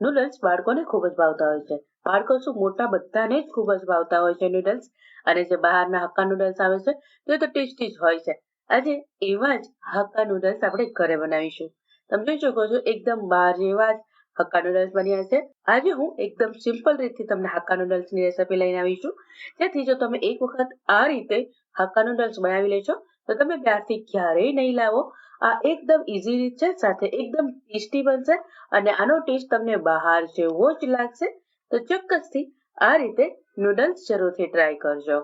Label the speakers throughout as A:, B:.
A: Noodles બાળકોને ખૂબ જ ભાવતા હોય છે. બાળકો શું મોટા બધાને જ ખૂબ જ ભાવતા હોય છે નૂડલ્સ અને જે બહારના હક્કા નૂડલ્સ આવે છે, તે તો ટેસ્ટી જ હોય છે. આજે એવા જ હક્કા નૂડલ્સ આપણે ઘરે બનાવીશું. તમે જોઈ શકો છો, એકદમ બહાર જેવા જ હક્કા નૂડલ્સ બન્યા છે. આજે હું એકદમ સિમ્પલ રીતથી તમને હક્કા નૂડલ્સની રેસિપી લઈને આવી છું જેથી જો તમે એક વખત આ રીતે હક્કા નૂડલ્સ બનાવી લેશો, તો તમે બહારથી ક્યારેય નહીં લાવો. આ એકદમ ઇઝી રીત છે, સાથે એકદમ ટેસ્ટી બનશે અને આનો ટેસ્ટ તમને બહાર જેવો જ લાગશે. તો ચોક્કસથી આ રીતે નૂડલ્સ જરૂરથી ટ્રાય કરજો.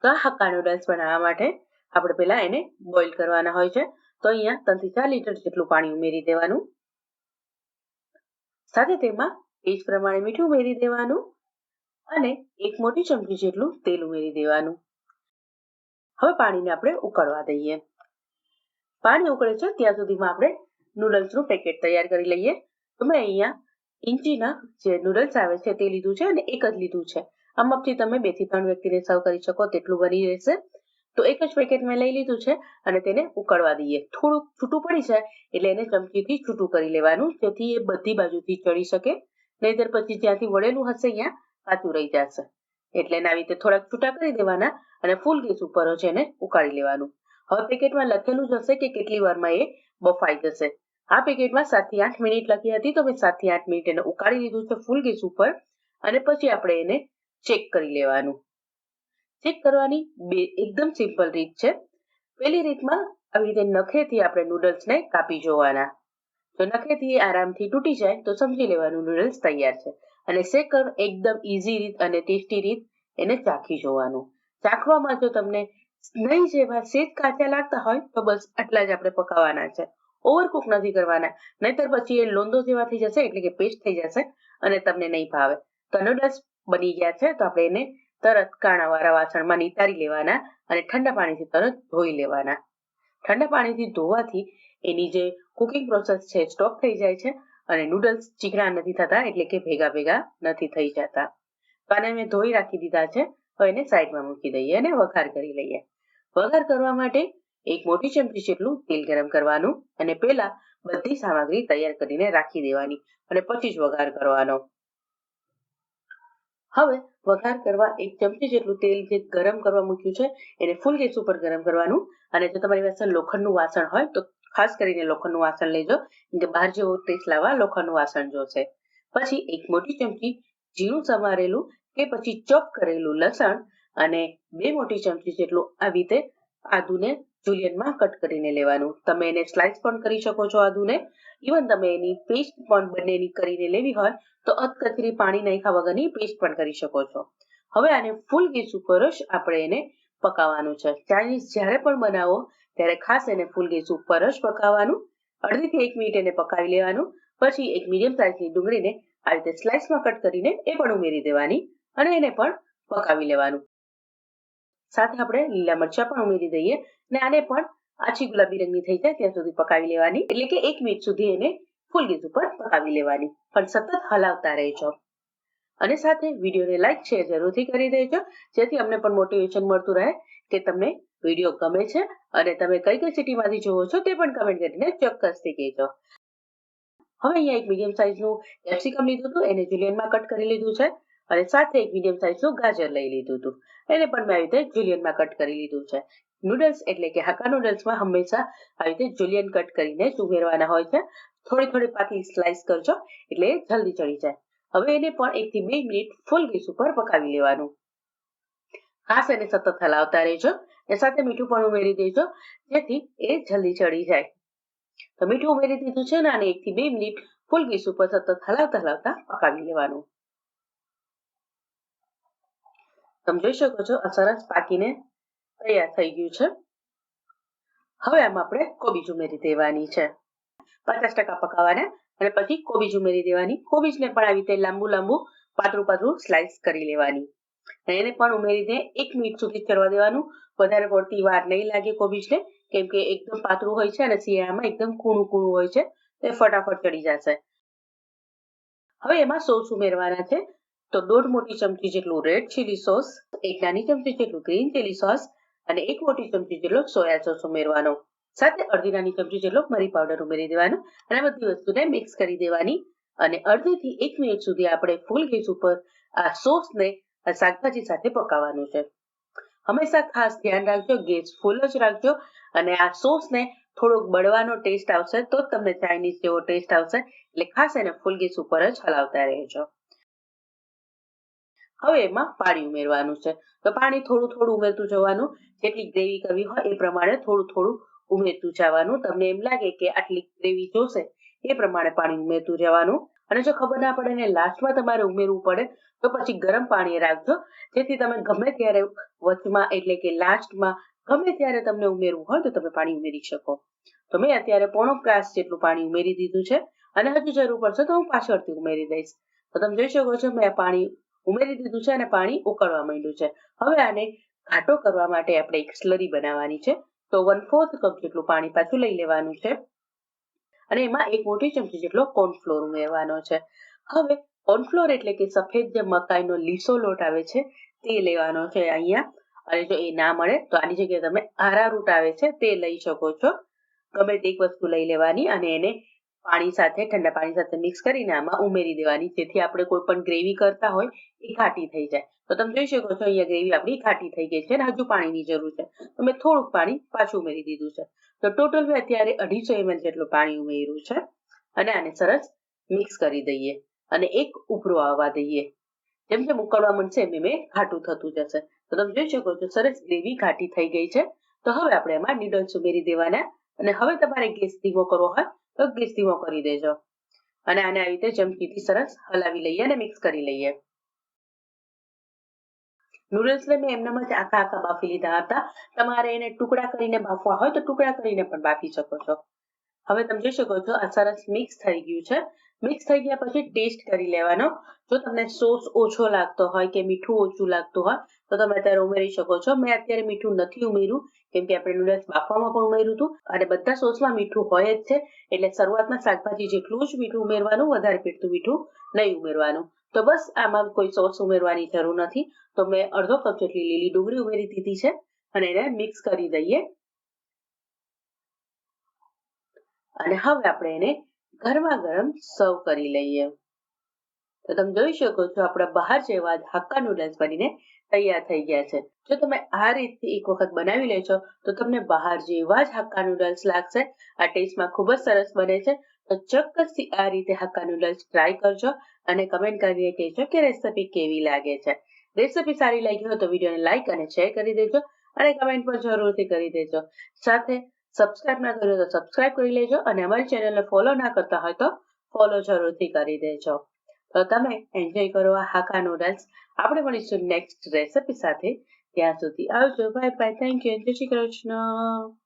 A: તો આ હક્કા નૂડલ્સ બનાવવા માટે આપણે પહેલા એને બોઇલ કરવાના હોય છે. તો અહીંયા ત્રણથી ચાર લીટર જેટલું પાણી ઉમેરી દેવાનું. સાથે તેમાં એ પ્રમાણે મીઠું ઉમેરી દેવાનું અને એક મોટી ચમચી જેટલું તેલ ઉમેરી દેવાનું. હવે પાણીને આપણે ઉકળવા દઈએ. પાણી ઉકળે છે, ત્યાં સુધીમાં આપણે નૂડલ્સનું પેકેટ તૈયાર કરી લઈએ. તો મેં અહીંયા ઇંચીના જે નૂડલ્સ આવે છે તે લીધું છે અને એક જ લીધું છે. આ મપથી તમે બેથી ત્રણ વ્યક્તિને સર્વ કરી શકો, તેટલું બની રહેશે. તો એક જ પેકેટ મેં લઈ લીધું છે અને તેને ઉકળવા દઈએ. થોડુંક છૂટું પડી જાય એટલે એને ચમચીથી છૂટું કરી લેવાનું, જેથી એ બધી બાજુથી ચડી શકે. નહીતર પછી જ્યાંથી વળેલું હશે અહીંયા કાચું રહી જશે. એટલે એના રીતે થોડાક છૂટા કરી દેવાના અને ફૂલ ગેસ ઉપર જ એને ઉકાળી લેવાનું. હવે પેકેટમાં લખેલું જ હશે કે કેટલી વારમાં એ બફાઈ જશે. આ પેકેટમાં સાતથી આઠ મિનિટ લખી હતી, તો મેં સાતથી આઠ મિનિટ એને ઉકાળી લીધું છે ફૂલ ગેસ ઉપર અને પછી આપણે એને ચેક કરી લેવાનું. ચેક કરવાની બે એકદમ સિમ્પલ રીત છે. પહેલી રીતમાં આવી રીતે નખેથી આપણે નૂડલ્સને કાપી જોવાના. જો નખેથી આરામથી તૂટી જાય, તો સમજી લેવાનું નૂડલ્સ તૈયાર છે. અને સેકન્ડ એકદમ ઇઝી રીત અને ટેસ્ટી રીત એને ચાખી જોવાનું. ચાખવામાં જો તમને નહીં જેવા સેજ કાચા લાગતા હોય તો બસ આટલા જ આપણે પકાવવાના છે. ઓવરકુક નથી કરવાના. નહીતર પછી એ લોંદો જેવા થઈ જશે, એટલે કે પેસ્ટ થઈ જશે અને તમને નહીં ભાવે. તો નૂડલ્સ બની ગયા છે, તો આપણે એને તરત કાણાવાળા વાસણમાં નિતારી લેવાના અને ઠંડા પાણીથી તરત ધોઈ લેવાના. ઠંડા પાણીથી ધોવાથી એની જે કુકિંગ પ્રોસેસ છે સ્ટોપ થઈ જાય છે અને નૂડલ્સ ચીકણા નથી થતા, એટલે કે ભેગા ભેગા નથી થઈ જતા. તો આને મેં ધોઈ રાખી દીધા છે હવે એને સાઈડમાં મૂકી દઈએ અને વઘાર કરી લઈએ. વઘાર કરવા માટે એક મોટી ચમચી જેટલું તેલ ગરમ કરવાનું અને પહેલા બધી સામગ્રી તૈયાર કરીને રાખી દેવાની અને પછી જ વઘાર કરવાનો. હવે વઘાર કરવા એક ચમચી જેટલું તેલ જે ગરમ કરવા મૂક્યું છે, એને ફૂલ ગેસ ઉપર ગરમ કરવાનું અને જો તમારી પાસે લોખંડનું વાસણ હોય તો ખાસ કરીને લોખંડનું વાસણ લેજો કે બહાર જેવો ટેસ્ટ લાવવા લોખંડનું વાસણ જોશે. પછી એક મોટી ચમચી ઝીણું સમારેલું કે પછી ચોપ કરેલું લસણ અને બે મોટી ચમચી જેટલું આવી રીતે આદુને જુલિયનમાં કટ કરીને લેવાનું. તમે એને સ્લાઇસ પણ કરી શકો છો આદુને. ઇવન તમે એની પેસ્ટ પણ બંનેની કરીને લેવી હોય, તો અધકચરી પાણી નાખ્યા વગરની પેસ્ટ પણ કરી શકો છો. હવે આને ફૂલ ગેસ ઉપર જ આપણે એને પકાવવાનું છે. ચાઇનીઝ જ્યારે પણ બનાવો, ત્યારે ખાસ એને ફૂલ ગેસ ઉપર જ પકાવવાનું. અડધીથી એક મિનિટ એને પકાવી લેવાનું. પછી એક મીડિયમ સાઇઝની ડુંગળીને આ રીતે સ્લાઇસમાં કટ કરીને એ પણ ઉમેરી દેવાની અને એને પણ પકાવી લેવાનું. સાથે આપણે લીલા મરચા પણ ઉમેરી દઈએ અને આને પણ આછી ગુલાબી રંગની થઈ જાય ત્યાં સુધી પકાવી લેવાની. એટલે કે એક મિનિટ સુધી એને ફૂલ ગેસ ઉપર પકાવી લેવાની. પણ સતત હલાવતા રહેજો. અને સાથે વિડીયોને લાઈક, શેર જરૂરથી કરી દેજો. જેથી અમને પણ મોટિવેશન મળતું રહે કે તમને વીડિયો ગમે છે અને તમે કઈ કઈ સિટીમાંથી જોવો છો તે પણ કમેન્ટ કરીને ચોક્કસથી કહેજો. હવે અહીંયા એક મીડિયમ સાઇઝનું કેપ્સિકમ લીધું હતું. એને જુલિયનમાં કટ કરી લીધું છે. અને સાથે એક મીડિયમ સાઇઝનું ગાજર લઈ લીધું હતું. એને પણ મેં આવી રીતે જુલિયનમાં કટ કરી લીધું છે. નૂડલ્સ એટલે કે હાકા નૂડલ્સમાં હંમેશા આવી રીતે જુલિયન કટ કરીને જ ઉમેરવાના હોય છે. થોડી થોડી પાતળી સ્લાઇસ કરજો, એટલે જલ્દી ચડી જાય. હવે એને પણ એક થી બે મિનિટ ફૂલ ગેસ ઉપર પકાવી લેવાનું. ખાસ એને સતત હલાવતા રહેજો અને સાથે મીઠું પણ ઉમેરી દેજો, જેથી એ જલ્દી ચડી જાય. તો મીઠું ઉમેરી દીધું છે ને અને એક થી બે મિનિટ ફૂલ ગેસ ઉપર સતત હલાવતા હલાવતા પકાવી લેવાનું. તમે જોઈ શકો છો, આ સરસ પાકીને તૈયાર થઈ ગયું છે. હવે આમાં આપણે કોબીજ ઉમેરી દેવાની છે. પચાસ ટકા પકાવવાના અને પછી કોબીજ ઉમેરી દેવાની. કોબીજને પણ આવી રીતે લાંબુ લાંબુ પાતળું પાતળું સ્લાઇસ કરી લેવાની. એને પણ ઉમેરીને એક મિનિટ સુધી ચડવા દેવાનું. વધારે પડતી વાર નહીં લાગે કોબીજને, કેમ કે એકદમ પાતળું હોય છે અને શિયાળામાં એકદમ કૂણું કૂણું હોય છે. તે ફટાફટ ચડી જશે. હવે એમાં સોસ ઉમેરવાના છે. તો દોઢ મોટી ચમચી જેટલું રેડ ચીલી સોસ એક નાની ચમચી જેટલું ગ્રીન ચીલી સોસ અને એક મોટી ચમચી જેટલો સોયા સોસ ઉમેરવાનો. સાથે અડધી નાની ચમચી જેટલો મરી પાવડર ઉમેરી દેવાનો અને બધી વસ્તુને મિક્સ કરી દેવાની. અને અડધીથી એક મિનિટ સુધી આપણે ફૂલ ગેસ ઉપર આ સોસને શાકભાજી સાથે પકાવવાનું છે. હંમેશા ખાસ ધ્યાન રાખજો ગેસ ફૂલ જ રાખજો અને આ સોસને થોડોક બળવાનો ટેસ્ટ આવશે તો જ તમને ચાઇનીઝ જેવો ટેસ્ટ આવશે. એટલે ખાસ એને ફૂલ ગેસ ઉપર જ હલાવતા રહેજો. હવે એમાં પાણી ઉમેરવાનું છે. તો પાણી થોડું થોડું ઉમેરતું જવાનું, જેટલી ગ્રેવી કરવી હોય એ પ્રમાણે થોડું થોડું ઉમેરતું જવાનું. તમને એમ લાગે કે આટલી ગ્રેવી જોશે, એ પ્રમાણે પાણી ઉમેરતું જવાનું. અને જો ખબર ના પડે ને લાસ્ટમાં તમારે ઉમેરવું પડે, તો પછી ગરમ પાણી રાખજો. જેથી તમે ગમે ત્યારે વચમાં એટલે કે લાસ્ટમાં ગમે ત્યારે તમને ઉમેરવું હોય તો તમે પાણી ઉમેરી શકો. તો મેં અત્યારે પોણો ગ્લાસ જેટલું પાણી ઉમેરી દીધું છે. અને હજુ જરૂર પડશે તો હું પાછળથી ઉમેરી દઈશ. તો તમે જોઈ શકો છો, મેં પાણી ઉમેરી દીધું છે અને પાણી ઉકળવા માંડ્યું છે. હવે આને ઘાટો કરવા માટે આપણે એક સ્લરી બનાવવાની છે. તો વન ફોર્થ કપ જેટલું પાણી પાછું લઈ લેવાનું છે. અને એમાં એક મોટી ચમચી જેટલો કોર્નફ્લોર ઉમેરવાનો છે. હવે કોર્નફ્લોર એટલે કે સફેદ જે મકાઈનો લીસો લોટ આવે છે, તે લેવાનો છે અહીંયા. અને જો એ ના મળે, તો આની જગ્યાએ તમે આરારૂટ આવે છે, તે લઈ શકો છો. ગમે તે એક વસ્તુ લઈ લેવાની અને એને પાણી સાથે, ઠંડા પાણી સાથે મિક્સ કરીને આમાં ઉમેરી દેવાની. જેથી આપણે કોઈ પણ ગ્રેવી કરતા હોય એ ઘાટી થઈ જાય. તો તમે જોઈ શકો છો, અહીંયા ગ્રેવી આપણી ઘાટી થઈ ગઈ છે અને હજુ પાણીની જરૂર છે. તો મેં થોડુંક પાણી પાછું ઉમેરી દીધું છે. તો ટોટલ મેં અત્યારે અઢીસો એમએલ જેટલું પાણી ઉમેર્યું છે અને આને સરસ મિક્સ કરી દઈએ અને એક ઉભરો આવવા દઈએ. જેમ જેમ ઉકળવા મળશે એમ મેં ઘાટું થતું જશે. તો તમે જોઈ શકો છો, સરસ ગ્રેવી ઘાટી થઈ ગઈ છે. તો હવે આપણે એમાં નૂડલ્સ ઉમેરી દેવાના. અને હવે તમારે ગેસ ધીમો કરવો હોય તો ધીમો કરી દેજો. અને આને આવી રીતે ચમચીથી સરસ હલાવી લઈએ અને મિક્સ કરી લઈએ. નૂડલ્સને મેં એમનામ જ આખા આખા બાફી લીધા હતા. તમારે એને ટુકડા કરીને બાફવા હોય તો ટુકડા કરીને પણ બાફી શકો છો. હવે તમે જોઈ શકો છો, આ સરસ મિક્સ થઈ ગયું છે. મિક્સ થઈ ગયા પછી ટેસ્ટ કરી લેવાનો. જો તમને સોસ ઓછો લાગતો હોય કે મીઠું ઓછું લાગતું હોય, તો તમે અત્યારે ઉમેરી શકો છો. મેં અત્યારે મીઠું નથી ઉમેર્યું. કેમ કે આપણે નૂડલ્સ બાફવામાં પણ ઉમેર્યું હતું. અને બધા સોસમાં મીઠું હોય જ છે. એટલે શરૂઆતમાં શાકભાજી જેટલું જ મીઠું ઉમેરવાનું, વધારે પેટતું મીઠું નહીં ઉમેરવાનું. તો બસ આમાં કોઈ સોસ ઉમેરવાની જરૂર નથી. તો મેં અડધો કપ જેટલી લીલી ડુંગળી ઉમેરી દીધી છે. અને એને મિક્સ કરી દઈએ. અને હવે આપણે એને ગરમા ગરમ સર્વ કરી લઈએ. તો તમે જોઈ શકો છો આપણા બહાર જેવા હક્કા નૂડલ્સ બનીને તૈયાર થઈ ગયા છે. જો તમે આ રીતથી એક વખત બનાવી લેશો, તો તમને બહાર જેવા જ હક્કા નૂડલ્સ લાગશે, આ ટેસ્ટમાં ખૂબ જ સરસ બને છે. તો ચોક્કસથી આ રીતે હક્કા નૂડલ્સ ટ્રાય કરજો અને કમેન્ટ કરીને કહેજો કે રેસીપી કેવી લાગે છે. રેસીપી સારી લાગી હોય તો વિડીયોને લાઈક અને શેર કરી દેજો અને કમેન્ટ પણ જરૂરથી કરી દેજો. સાથે સબસ્ક્રાઇબ ના કર્યો તો સબસ્ક્રાઇબ કરી લેજો અને અમારી ચેનલને ફોલો ના કરતા હોય તો ફોલો જરૂરથી કરી દેજો. તો તમે એન્જોય કરો આ હાકા નૂડલ્સ આપણે મળીશું નેક્સ્ટ રેસીપી સાથે. ત્યાં સુધી આવજો. બાય બાય થેન્ક યુ જય શ્રી કૃષ્ણ.